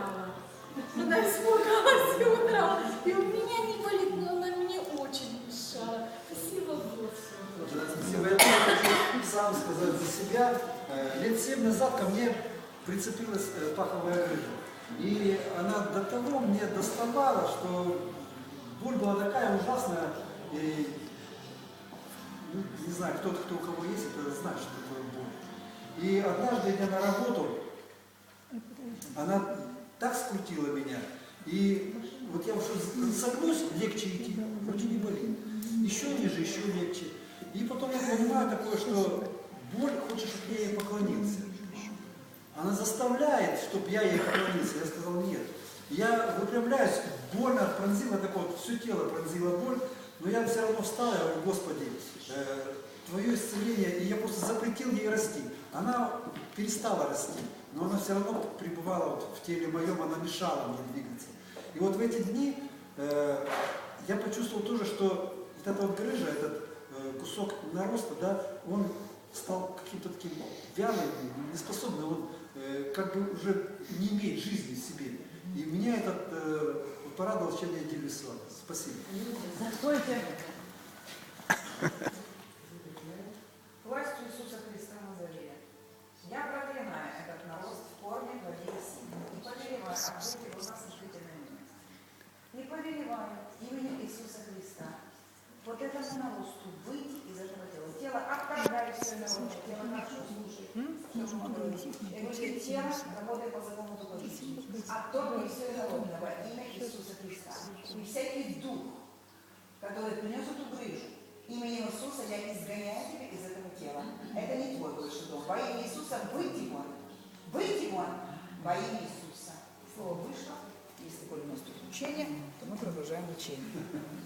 удрала. Она испугалась и удрала. И у меня не болит, но она мне очень мешала. Спасибо Господу. Спасибо. Я хочу сам сказать за себя. Э, Лет семь назад ко мне прицепилась э, паховая грыжа. И она до того мне доставала, что боль была такая ужасная. И, ну, не знаю, кто-то, кто у кого есть, это знает, что такое боль. И однажды, идя на работу, она так скрутила меня. И вот я уже согнусь, легче идти, вроде не болит. Еще ниже, еще легче. И потом я понимаю такое, что боль хочет, чтобы я ей поклонился. Она заставляет, чтобы я ей поклонился. Я сказал нет. Я выпрямляюсь, больно пронзила так вот, все тело пронзила боль, но я все равно встал, я говорю, Господи, э, Твое исцеление, и я просто запретил ей расти. Она перестала расти, но все равно пребывала вот в теле моем, она мешала мне двигаться. И вот в эти дни э, я почувствовал тоже, что вот эта вот грыжа, этот э, кусок нароста, да, он стал каким-то таким вялым, неспособным, он э, как бы уже не имеет жизни в себе. И меня этот э, порадовал, чем я делюсь с вами. Спасибо. Заходите. Властью Иисуса Христа Назария. Я проклинаю этот нарост в корне во имя силы. Не насыщительное место. Не повелеваю именем Иисуса Христа вот этому наросту выйти из этого тела. Тело отторгает все народное, тело наше говорю, тело работает по закону духовности. Отторгни все народное во имя Иисуса Христа. И всякий дух, который принес эту грыжу, именем Иисуса я изгоняю тебя из этого тела. Это не твой больше дом. Во имя Иисуса выйди вон. Выйди вон. Во имя учение, то мы продолжаем учение.